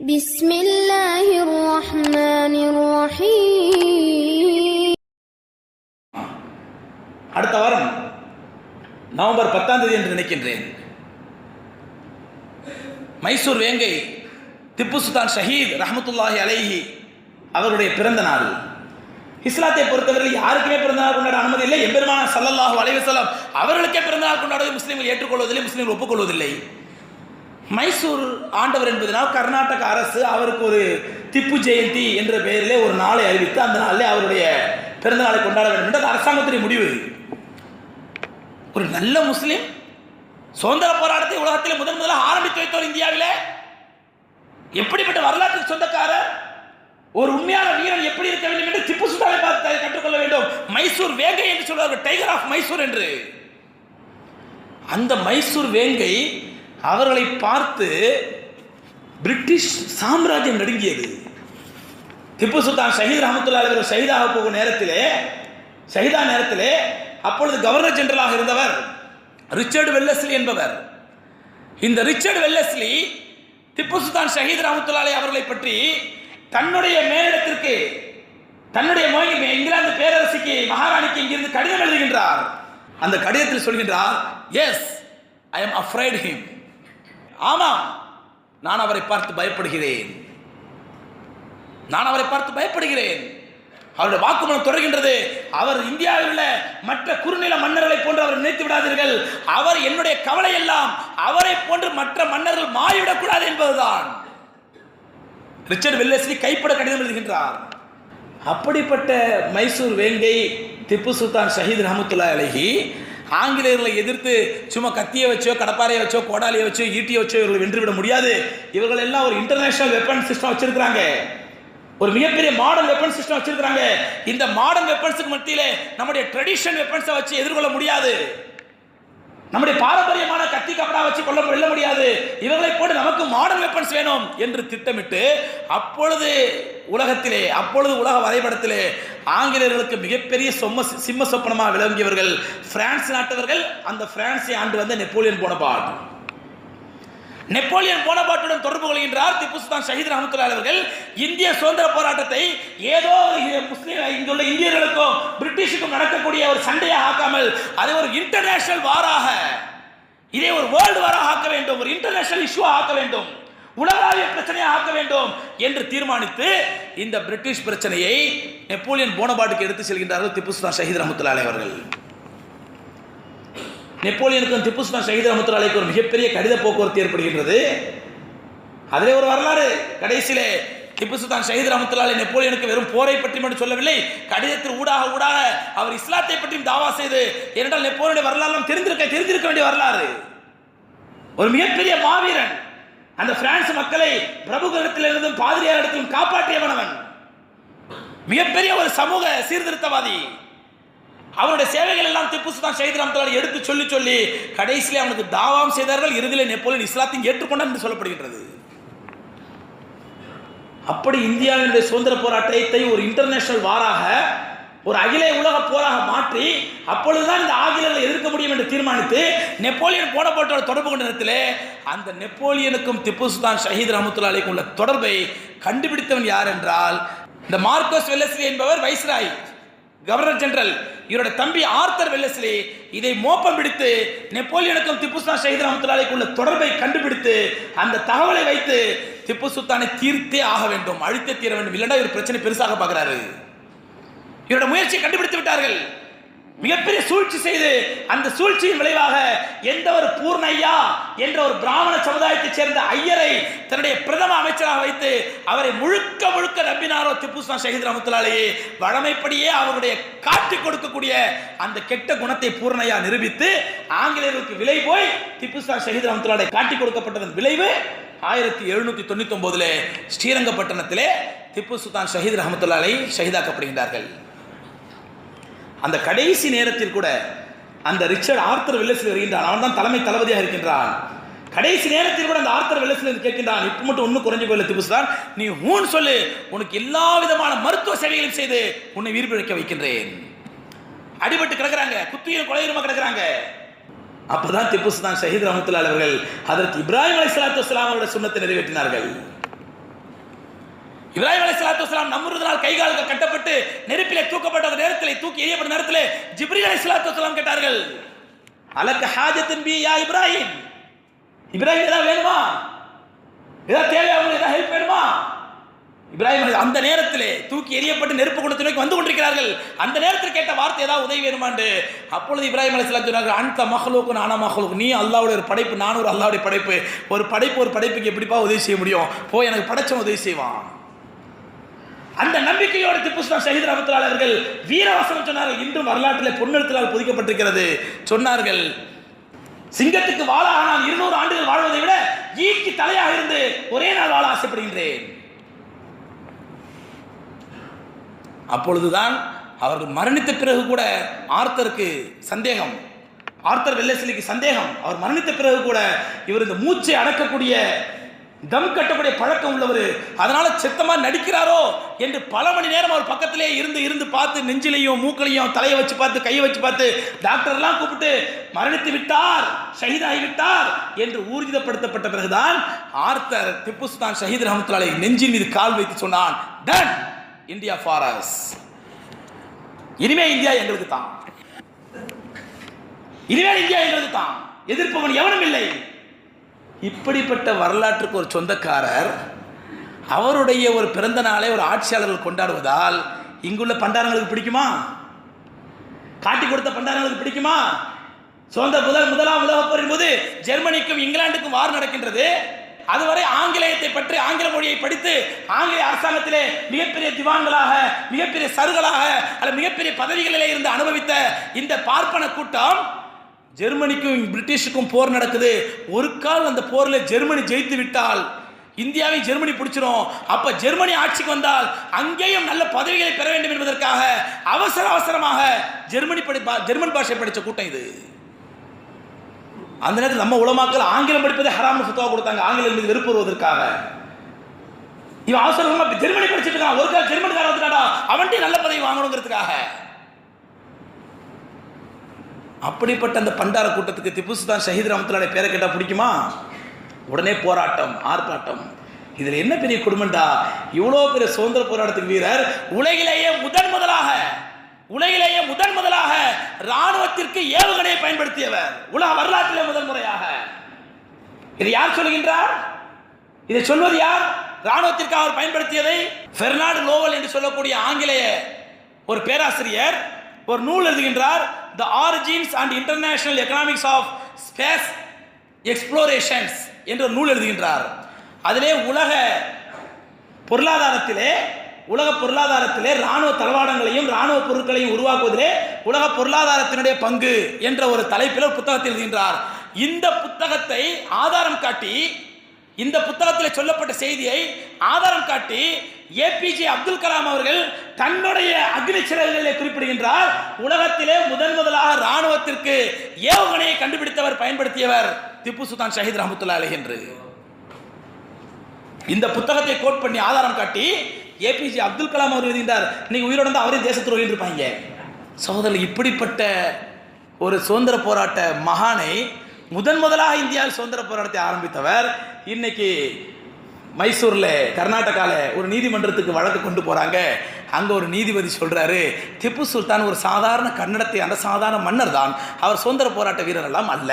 بسم الله الرحمن الرحيم அடுத்த வாரம் நவம்பர் பத்தாம் தேதி என்று நினைக்கின்றேன் மைசூர் வேங்கை திப்பு சுல்தான் ஷஹீத் ரஹமத்துல்லாஹி அலைஹி அவருடைய பிறந்த நாள் இஸ்லாத்தை பொறுத்தவரை யாருக்குமே பிறந்த நாள் கொண்டாட அனுமதி இல்லை எம்பெருமான சல்லல்லாஹு அலைஹி வஸல்லம் அவர்களுக்கே பிறந்த நாள் கொண்டாடுவதை முஸ்லீம்கள் ஏற்றுக்கொள்வதில்லை முஸ்லீம்கள் ஒப்புக்கொள்வதில்லை மைசூர் ஆண்டவர் என்பதனால் கர்நாடக அரசு அவருக்கு ஒரு திப்பு ஜெயந்தி என்ற பெயரிலே ஒரு நாளை அறிவித்து அந்த நாளிலே அவருடைய பிறந்த நாளை கொண்டாட வேண்டும். என்று அது முடிவு ஒரு நல்ல முஸ்லீம் சுதந்திர போராட்டத்தை உலகத்தில் முதன் முதலாக ஆரம்பித்து வைத்தவர் இந்தியாவில். எப்படிப்பட்ட வரலாற்றுக்கு சொந்தக்காரர் ஒரு உண்மையான வீரன் எப்படி இருக்க வேண்டும் என்று திப்பு சுல்தானை பார்த்து கற்றுக்கொள்ள வேண்டும். மைசூர் வேங்கை என்று சொல்வார்கள் டைகர் ஆஃப் மைசூர் என்று. அந்த மைசூர் வேங்கை அவர்களை பார்த்து பிரிட்டிஷ் சாம்ராஜ்யம் நடுங்கியது. திப்பு சுல்தான் ஷஹீத் ரஹமத்துல்லா அவர் ஷஹீதாக போகும் நேரத்திலே ஷஹீதா நேரத்திலே அப்பொழுது கவர்னர் ஜெனரலாக இருந்தவர் ரிச்சர்டு வெல்லஸ்லி என்பவர். இந்த ரிச்சர்டு வெல்லஸ்லி திப்பு சுல்தான் ஷஹீத் ரஹமத்துல்லாலே அவர்களை பற்றி தன்னுடைய மேலிடத்திற்கு தன்னுடைய மொழி இங்கிலாந்து பேரரசுக்கு மகாராணிக்கு இங்கிருந்து கடிதம் எழுதுகின்றார். அந்த கடிதத்தில் சொல்கின்றார் yes I am afraid him ஆமாம் நான் அவரை பார்த்து பயப்படுகிறேன். நான் அவரை பார்த்து பயப்படுகிறேன். அவருடைய வாக்குமூலம் தொடர்கின்றது. அவர் இந்தியாவில் உள்ள மற்ற குறுநில மன்னர்களை போன்று அவர் நினைத்து விடாதீர்கள். அவர் என்னுடைய கவலை எல்லாம் அவரை போன்று மற்ற மன்னர்கள் மாறிவிடக்கூடாது என்பதுதான். ரிச்சர்ட் வெல்லஸ்லி கைப்பட கடிதம் எழுதுகின்றார். அப்படிப்பட்ட மைசூர் வேங்கை திப்பு சுல்தான் ஷஹீத் ரஹமத்துல்லா அலஹி ஆங்கிலேயர்களை எதிர்த்து சும்மா கத்தியை வச்சோ கடப்பாறையை வச்சோ கோடாலியை வச்சோ ஈட்டியை வச்சோ இவர்களை வென்றுவிட முடியாது. இவர்கள் எல்லாம் ஒரு இன்டர்நேஷனல் வெப்பன் சிஸ்டம் வச்சிருக்கிறாங்க. ஒரு மிகப்பெரிய மாடர்ன் வெப்பன் சிஸ்டம் வச்சிருக்கிறாங்க. இந்த மாடர்ன் வெப்பன்ஸுக்கு மத்தியிலே நம்முடைய ட்ரெடிஷன் வெப்பன்ஸை வச்சு எதிர்கொள்ள முடியாது. நம்முடைய பாரம்பரியமான கத்தி கப்படா வச்சு கொள்ள வெல்ல முடியாது. இவர்களை போட்டு நமக்கு மாடர்ன் வெப்பன்ஸ் வேணும் என்று திட்டமிட்டு அப்பொழுது உலகத்திலே அப்பொழுது உலக வரைபடத்திலே ஆங்கிலேயர்களுக்கு மிகப்பெரிய சொம்ம சிம்ம சொப்பனமாக விளங்கியவர்கள் பிரான்ஸ் நாட்டவர்கள். அந்த பிரான்ஸை ஆண்டு வந்த நெப்போலியன் போனபாட் நெப்போலியன் போனபாட்டுடன் தொடர்பு கொள்கின்றார் திப்பு சுல்தான் ஷஹீத் ரஹமத்துல்லா அவர்கள். இந்திய சுதந்திர போராட்டத்தை ஏதோ முஸ்லீம் இங்குள்ள இந்தியர்களுக்கும் பிரிட்டிஷுக்கும் நடக்கக்கூடிய ஒரு சண்டையாக ஆக்காமல் அதை ஒரு இன்டர்நேஷனல் வாராக இதை ஒரு வேர்ல்டு வாராக ஆக்க வேண்டும் ஒரு இன்டர்நேஷனல் இஷ்யூ ஆக்க வேண்டும். உலகளாவிய பிரச்சனையை ஆக்க வேண்டும் என்று தீர்மானித்து இந்த பிரிட்டிஷ் பிரச்சனையை நெப்போலியன் போனபாட்டுக்கு எடுத்து செல்கின்றார்கள் திப்பு சுல்தான் ஷஹீத் ரஹமத்துல்லா அவர்கள். நெப்போலியனுக்கும் திப்பு சுல்தான் ஷஹீத் ரஹமத்துல்லாலைக்கு ஒரு மிகப்பெரிய கடித போக்குவரத்து ஏற்படுகின்றது. அதிலே ஒரு வரலாறு கடைசியிலே திப்பு சுல்தான் ஷஹீத் ரஹமத்துல்லாலை நெப்போலியனுக்கு வெறும் போரை பற்றி மட்டும் சொல்லவில்லை கடிதத்தில் ஊடாக ஊடாக அவர் இஸ்லாத்தை பற்றியும் தாவா செய்து ஏனென்றால் நெப்போலியனுடைய வரலாறு தெரிந்திருக்க தெரிந்திருக்க வேண்டிய வரலாறு. ஒரு மிகப்பெரிய மாவீரன் அந்த பிரான்ஸ் மக்களை பிரபுகளிடத்திலிருந்தும் பாதிரியாரிடத்திலும் காப்பாற்றியவனவன். மிகப்பெரிய ஒரு சமூக சீர்திருத்தவாதி. அவருடைய சேவைகள் எல்லாம் திப்பு சுல்தான் ஷஹீத் ரஹமத்துல்லாஹி எடுத்து சொல்லி சொல்லி கடைசியிலே அவனுக்கு தாவாம் செய்தார்கள். இறுதியில் நெப்போலியன் இஸ்லாத்தையும் ஏற்றுக்கொண்டார் என்று சொல்லப்படுகின்றது. அப்படி இந்தியாவினுடைய சுதந்திர போராட்டத்தை ஒரு இன்டர்நேஷனல் வாராக ஒரு அகில உலக போராக மாற்றி அப்பொழுதுதான் இந்த ஆங்கிலங்களை எதிர்க்க முடியும் என்று தீர்மானித்து நெப்போலியன் போடப்பட்டோட தொடர்பு கொண்ட நேரத்தில் அந்த நெப்போலியனுக்கும் திப்பு சுல்தான் ஷஹீத் ரஹமத்துல்லாலைக்கும் உள்ள தொடர்பை கண்டுபிடித்தவன் யார் என்றால் இந்த மார்க்கோஸ் வெல்லஸ்லி என்பவர் வைஸ்ராய் கவர்னர் ஜெனரல். இவருடைய தம்பி ஆர்த்தர் வெல்லஸ்லி இதை மோப்பம் பிடித்து நெப்போலியனுக்கும் திப்பு சுல்தான் ஷஹீத் ரஹமத்துல்லாலைக்கும் உள்ள தொடர்பை கண்டுபிடித்து அந்த தகவலை வைத்து திப்பு சுல்தானை தீர்த்தே ஆக வேண்டும் அழித்தே தீர வேண்டும். இல்லைன்னா இவர் பிரச்சனை பெருசாக பார்க்குறாரு. இவருடைய முயற்சியை கண்டுபிடித்து விட்டார்கள். மிகப்பெரிய சூழ்ச்சி செய்து அந்த சூழ்ச்சியின் விளைவாக எந்த ஒரு பூர்ணையா என்ற ஒரு பிராமண சமுதாயத்தைச் சேர்ந்த ஐயரை தன்னுடைய பிரதம அமைச்சராக வைத்து அவரை முழுக்க முழுக்க நம்பினாரோ திப்பு சுல்தான் ஷஹீத் ரஹமத்துல்லாலேயே வழமைப்படியே அவருடைய காட்டி கொடுக்கக்கூடிய அந்த கெட்ட குணத்தை பூர்ணையா நிரூபித்து ஆங்கிலேயர்களுக்கு விலை போய் திப்பு சுல்தான் ஷஹீத் ரஹமத்துல்லாலை காட்டி கொடுக்கப்பட்டதன் விளைவு ஆயிரத்தி எழுநூத்தி தொண்ணூத்தி ஒன்பதுல ஸ்ரீரங்கப்பட்டணத்திலே திப்பு சுல்தான் ஷஹீத் ரஹமத்துல்லாலை ஷஹீதாக்கப்படுகின்றார்கள். அந்த கடைசி நேரத்தில் கூட அந்த ரிச்சர்ட் ஆர்த்தர் வில்லஸில் வருகின்றான். அவன் தான் தலைமை தளபதியாக இருக்கின்றான். கடைசி நேரத்தில் கூட அந்த ஆர்த்தர் வெல்லஸ்லி கேட்கின்றான் இப்போ மட்டும் ஒன்றும் குறைஞ்சு போயில திபுஸ்தான் நீ ஊன் சொல்லு. உனக்கு எல்லா விதமான மருத்துவ சேவைகளையும் செய்து உன்னை உயிர் பிழைக்க வைக்கின்றேன். அடிபட்டு கிடக்குறாங்க. குத்தியும் கொலையுமா கிடக்குறாங்க. அப்பதான் திப்பு சுல்தான் ஷஹீத் ரஹமத்துல்லா அவர்கள் அதற்கு இப்ராஹிம் அலி சலாத்து வலாம் அவருடைய சுண்ணத்தை நிறைவேற்றினார்கள். இப்ராஹிம் அலைஹிஸ்ஸலாத்து வஸலாம் நம்ருதனால் கை கால்கள் கட்டப்பட்டு நெருப்பிலே தூக்கப்பட்ட நேரத்தில் தூக்கி எறியப்பட்ட நேரத்தில் ஜிப்ரீல் சலாத்து வலாம் கேட்டார்கள். அலக்க ஹாஜத்தின் பி யா இப்ராஹிம். இப்ராஹிம் ஏதாவது வேணுமா? ஏதாவது தேவையா உங்களுக்கு? ஏதாவது ஹெல்ப் வேணுமா? இப்ராஹிம் அந்த நேரத்தில் தூக்கி எறியப்பட்டு நெருப்பு குடத்தை நோக்கி வந்து கொண்டிருக்கிறார்கள். அந்த நேரத்தில் கேட்ட வார்த்தை ஏதாவது உதவி வேணுமாண்டு? அப்பொழுது இப்ராஹிம் அலைஹிஸ்ஸலாம் சொன்னார்கள் அந்த மகளுக்கு நானா மகளுக்கு நீ அல்லாவுடைய ஒரு படைப்பு நானும் ஒரு அல்லாவுடைய படைப்பு. ஒரு படைப்பு ஒரு படைப்புக்கு எப்படிப்பா உதவி செய்ய முடியும்? போய் எனக்கு படைச்சவன் உதவி செய்வான். அந்த நம்பிக்கையோடு திப்பு சுல்தான் ஷஹீத் ரஹத்துலால் அவர்கள் வீரவசனம் சொன்னார்கள் இன்றும் வரலாற்றில் பொன்னெழுத்தலால் புதிக்கப்பட்டிருக்கிறது. சொன்னார்கள் சிங்கத்துக்கு வாழ ஆனால் இருநூறு ஆண்டுகள் வாழ்வதை விட ஈக்கு தலையாக இருந்து ஒரே நாள் வாழ ஆசைப்படுகின்றேன். அப்பொழுதுதான் அவர்கள் மரணித்த பிறகு கூட ஆர்த்தருக்கு சந்தேகம் ஆர்த்தர் வெள்ளசிலிக்கு சந்தேகம். அவர் மரணித்த பிறகு கூட இவர் இந்த மூச்சை அடக்கக்கூடிய தம் கட்டக்கூடிய பழக்கம் உள்ளவர். அதனால சித்தமா நடிக்கிறாரோ என்று பல மணி நேரம் அவர் பக்கத்திலே இருந்து இருந்து பார்த்து நெஞ்சிலையும் மூக்களையும் தலையை வச்சு பார்த்து கையை வச்சு பார்த்து டாக்டர்லாம் கூப்பிட்டு மரணித்து விட்டார் ஷஹீதாகி விட்டார் என்று ஊர்ஜிதப்படுத்தப்பட்ட பிறகுதான் ஆர்த்தர் திப்பு சுல்தான் ஷஹீத் ரஹமத்துலாலை நெஞ்சின் மீது கால் வைத்து சொன்னான் டன் இந்தியா ஃபாரஸ் இனிமே இந்தியா எங்களுக்கு தான் இனிமே இந்தியா எங்களுக்கு தான் எதிர்ப்பவன் எவனும் இல்லை. இப்படிப்பட்ட வரலாற்றுக்கு ஒரு சொந்தக்காரர் அவருடைய ஒரு பிறந்த நாளை ஒரு ஆட்சியாளர்கள் கொண்டாடுவதால் இங்குள்ள பண்டாரங்களுக்கு பிடிக்குமா? காட்டி கொடுத்த பண்டாரங்களுக்கு பிடிக்குமா? சொந்த முதல் முதலாம் உலகப் போரின் போது ஜெர்மனிக்கும் இங்கிலாந்துக்கும் வார் நடக்கின்றது. அதுவரை ஆங்கிலேயத்தை பற்றி ஆங்கில மொழியை படித்து ஆங்கிலேய அரசாங்கத்திலே மிகப்பெரிய திவான்களாக மிகப்பெரிய சருகளாக அல்லது மிகப்பெரிய பதவிகளிலே இருந்து அனுபவித்த இந்த பார்ப்பன கூட்டம் ஜெர்மனிக்கும் பிரிட்டிஷுக்கும் போர் நடக்குது. ஒரு கால் அந்த போரில் ஜெர்மனி ஜெயித்து விட்டால் இந்தியாவை ஜெர்மனி பிடிச்சிரும். அப்ப ஜெர்மனி ஆட்சிக்கு வந்தால் அங்கேயும் நல்ல பதவிகளை பெற வேண்டும் என்பதற்காக அவசர அவசரமாக ஜெர்மனி படி ஜெர்மன் பாஷை படித்த கூட்டம் இது. அந்த நேரத்தில் நம்ம உலமாக்கள் ஆங்கிலம் படிப்பதே ஹராம சுத்தமாக கொடுத்தாங்க. ஆங்கிலம் மீது வெறுப்பு வருவதற்காக. இவன் அவசரமாக ஜெர்மனி படிச்சிட்டு இருக்கான். ஒரு கால் ஜெர்மனி வந்துட்டாடா அவன்கிட்ட நல்ல பதவி வாங்கணுங்கிறதுக்காக. அப்படிப்பட்ட அந்த பண்டார கூட்டத்துக்கு திப்பு சுல்தான் ஷஹீத் ரஹமத்துல்லாஹி பேரை கேட்டால் பிடிக்குமா? உடனே போராட்டம் ஆர்ப்பாட்டம். இதில் என்ன பெரிய குடும்பம்டா இவ்வளோ பெரிய சுதந்திர போராட்டத்துக்கு வீரர் உலகிலேயே முதன் முதலாக உலகிலேயே முதன் முதலாக ராணுவத்திற்கு ஏவுகணையை பயன்படுத்தியவர். உலக வரலாற்றிலே முதல் முறையாக. இது யார் சொல்லுகின்றார் இதை சொல்வது யார்? ராணுவத்திற்கு அவர் பயன்படுத்தியதை பெர்னார்டு லோவல் என்று சொல்லக்கூடிய ஆங்கிலேய ஒரு பேராசிரியர் ஒரு நூல் எழுதுகின்றார் the origins and international economics of space explorations என்ற ஒரு நூல் எழுதுகின்றார். அதிலே உலக பொருளாதாரத்திலே உலக பொருளாதாரத்திலே ராணுவ தளவாடங்களையும் ராணுவ பொருட்களையும் உருவாக்குவதிலே உலக பொருளாதாரத்தினுடைய பங்கு என்ற ஒரு தலைப்பில் ஒரு புத்தகத்தை எழுதுகின்றார். இந்த புத்தகத்தை ஆதாரம் காட்டி இந்த புத்தகத்தில் சொல்லப்பட்ட செய்தியை ஆதாரம் காட்டி ஏபிஜே அப்துல் கலாம் அவர்கள் தன்னுடைய அக்னி குறிப்பிடுகின்றார் உலகத்திலே முதன் முதலாக ராணுவத்திற்கு ஏவுகணையை கண்டுபிடித்தவர் பயன்படுத்தியவர் திப்பு சுல்தான் ஷஹீத் ரஹமத்துல்லா அலி என்று. இந்த புத்தகத்தை கோட் பண்ணி ஆதாரம் காட்டி ஏபிஜே அப்துல் கலாம் அவர் எழுதினார் நீங்க உயிரோட அவரே தேச துரோகி இருப்பாங்க. சகோதரர் இப்படிப்பட்ட ஒரு சுதந்திர போராட்ட மகானை முதன் முதலாக இந்தியாவில் சுதந்திர போராட்டத்தை ஆரம்பித்தவர் இன்னைக்கு மைசூரில் கர்நாடகாவில் ஒரு நீதிமன்றத்துக்கு வழக்கு கொண்டு போகிறாங்க அங்கே ஒரு நீதிபதி சொல்கிறாரு திப்பு சுல்தான் ஒரு சாதாரண கன்னடத்தை அந்த சாதாரண மன்னர் தான். அவர் சுதந்திர போராட்ட வீரர் எல்லாம் அல்ல.